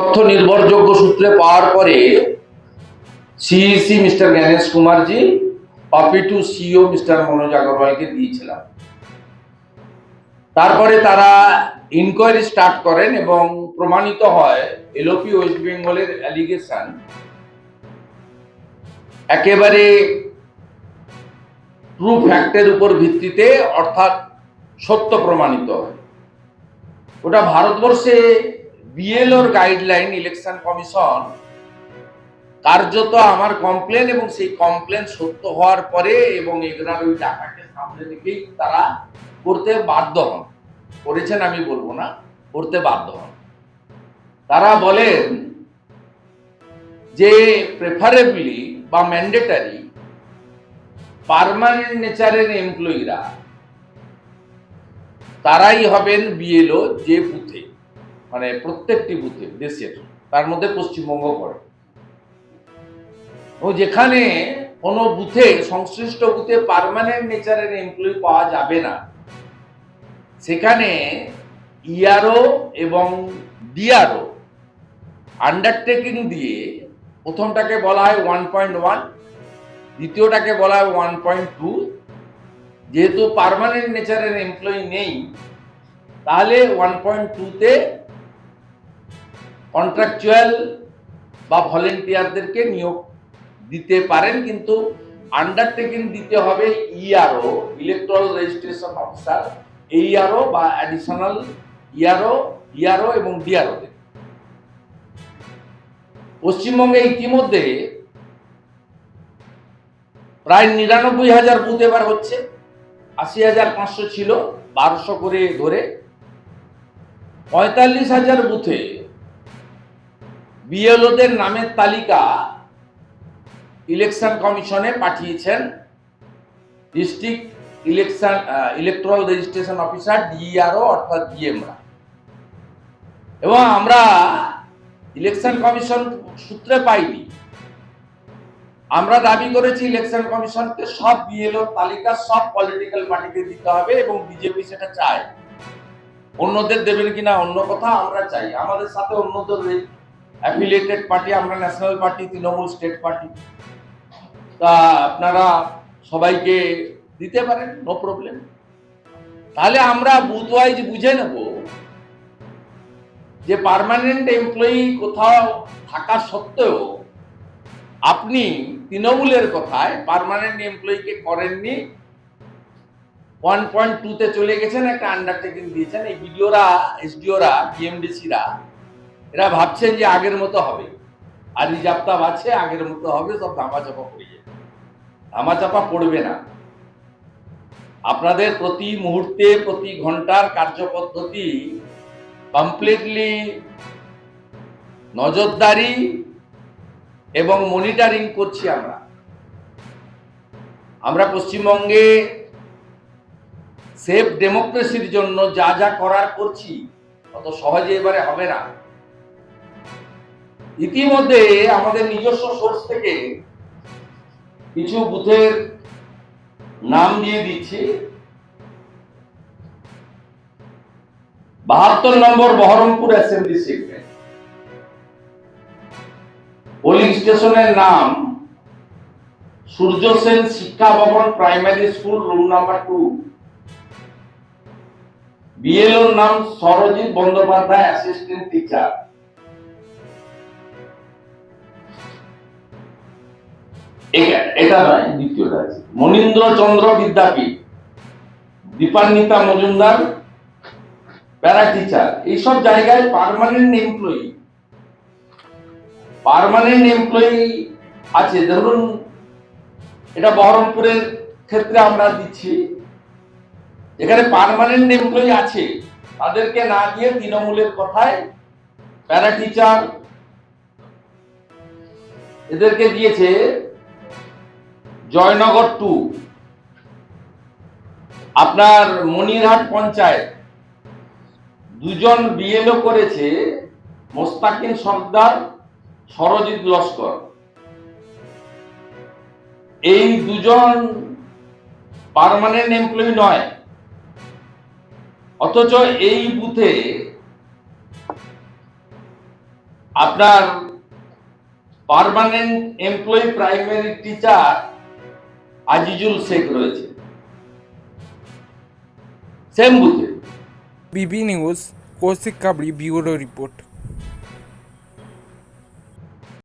তথ্য নির্ভরযোগ্য সূত্রে পাওয়ার পরে CEC mister Gyanesh Kumarji Opi to CEO mister Manoj আগরওয়ালকে দিয়েছিলাম। তারপরে তারা ইনকোয়ারি স্টার্ট করেন এবং প্রমাণিত হয় এলওপি ওয়েস্ট বেঙ্গলের অ্যালিগেশন একেবারে ট্রু ফ্যাক্টের উপর ভিত্তিতে, অর্থাৎ সত্য প্রমাণিত। হয় ওটা ভারতবর্ষে বিএলওর গাইডলাইন ইলেকশন কমিশন কার্যত আমার কমপ্লেন এবং সেই কমপ্লেন সত্য হওয়ার পরে এবং এগুলার ওই টাকাকে সামনে রেখেই তারা করতে বাধ্য হন। করেছেন আমি বলব না, করতে বাধ্য হন। তারা বলেন যে প্রেফারেবলি বা ম্যান্ডেটারি পার্মানেন্ট নেচারের এমপ্লয়িরা তারাই হবেন বিএলও যে বুথে। মানে প্রত্যেকটি বুথে দেশের তার মধ্যে পশ্চিমবঙ্গ পড়ে। ও যেখানে কোনো বুথে, সংশ্লিষ্ট বুথে পার্মানেন্ট নেচারের এমপ্লয়ি পাওয়া যাবে না। সেখানে ইআরও এবং ডিআরও আন্ডারটেকিং দিয়ে প্রথমটাকে বলা হয় ওয়ান পয়েন্ট ওয়ান দ্বিতীয়টাকে বলা হয় ওয়ান পয়েন্ট টু যেহেতু পারমানেন্ট নেচারের এমপ্লয়ি নেই, তাহলে ওয়ান পয়েন্ট টুতে কন্ট্রাকচুয়াল বা ভলেন্টিয়ারদেরকে নিয়োগ দিতে পারেন, কিন্তু আন্ডারটেকিং দিতে হবে ERO electoral registration officer AERO বা অ্যাডিশনাল ইআরও ইআরও এবং ডিআরও পশ্চিমবঙ্গে ইতিমধ্যে প্রায় নিরানব্বই হাজার বুথ এবার হচ্ছে, আশি হাজার পাঁচশো ছিল, বারোশো করে ধরে। পঁয়তাল্লিশ হাজার বুথে বিএলওদের নামের তালিকা ইলেকশন কমিশনে পাঠিয়েছেন district election electoral registration officer DRO অর্থাৎ ডিএমরা। এবং আমরা ইলেকশন কমিশন সূত্রে পাইনি। আমরা দাবি করেছি ইলেকশন কমিশনকে সব বিএলও তালিকা সব পলিটিক্যাল পার্টিকে দিতে হবে এবং বিজেপি সেটা চায়। অন্যদের দেবেন কিনা অন্য কথা আমরা চাই। আমাদের সাথে অন্যদের অ্যাফিলিয়েটেড পার্টি আমরা national party Trinamool state party তা আপনারা সবাইকে দিতে পারেন নো প্রবলেম তাহলে আমরা বুথ ওয়াইজ বুঝে নেব যে পার্মানেন্ট এমপ্লয়ি কোথাও থাকা সত্ত্বেও আপনি তৃণমূলের কথায় পারমানেন্ট এমপ্লয়িকে করেননি। ওয়ান পয়েন্ট টুতে চলে গেছেন, একটা আন্ডারটেকিং দিয়েছেন। এই বিডিওরা এসডিওরা বিএমডিসিরা এরা ভাবছেন যে আগের মতো হবে। আর রিজার্ভটা আছে, আগের মতো হবে, সব ধামাচাপা পড়ে যাবে ধামাচাপা পড়বে না। আপনাদের প্রতি মুহূর্তে, প্রতি ঘণ্টার কার্যপদ্ধতি কমপ্লিটলি নজরদারি এবং মনিটারিং করছি আমরা। আমরা পশ্চিমবঙ্গে সেফ ডেমোক্রেসির জন্য যা যা করার করছি, অত সহজে এবারে হবে না। ইতিমধ্যে আমাদের নিজস্ব সোর্স থেকে কিছু বুথের নাম দিয়ে দিচ্ছি। বাহাত্তর number Baharampur assembly segment polling স্টেশনের নাম Surya Sen Shiksha Bhavan primary school room number two বিএলওর নাম সরজিৎ বন্দ্যোপাধ্যায় অ্যাসিস্ট্যান্ট টিচার এটা নয় দ্বিতীয়টা আছে। মনীন্দ্র চন্দ্র বিদ্যাপীঠ, দীপান্বিতা মজুমদার, প্যারা টিচার। এইসব জায়গায় পার্মানেন্ট এমপ্লয়ি পার্মানেন্ট এমপ্লয়ি আছে। ধরুন, এটা বহরমপুরের ক্ষেত্রে আমরা দিচ্ছি। এখানে পার্মানেন্ট এমপ্লয়ি আছে। তাদেরকে না দিয়ে তৃণমূলের কথায় প্যারা টিচার এদেরকে দিয়েছে জয়নগর টু। আপনার মনিরহাট পঞ্চায়েত। দুজন বিএলও করেছে মোস্তাকিম সর্দার, সরজিৎ লস্কর। এই দুজন পারমানেন্ট এমপ্লয়ি নয়। অথচ এই বুথে আপনার permanent employee primary teacher Azizul Sheikh রয়েছে। সেম বুথে। BB news Kaushik Kabri bureau report.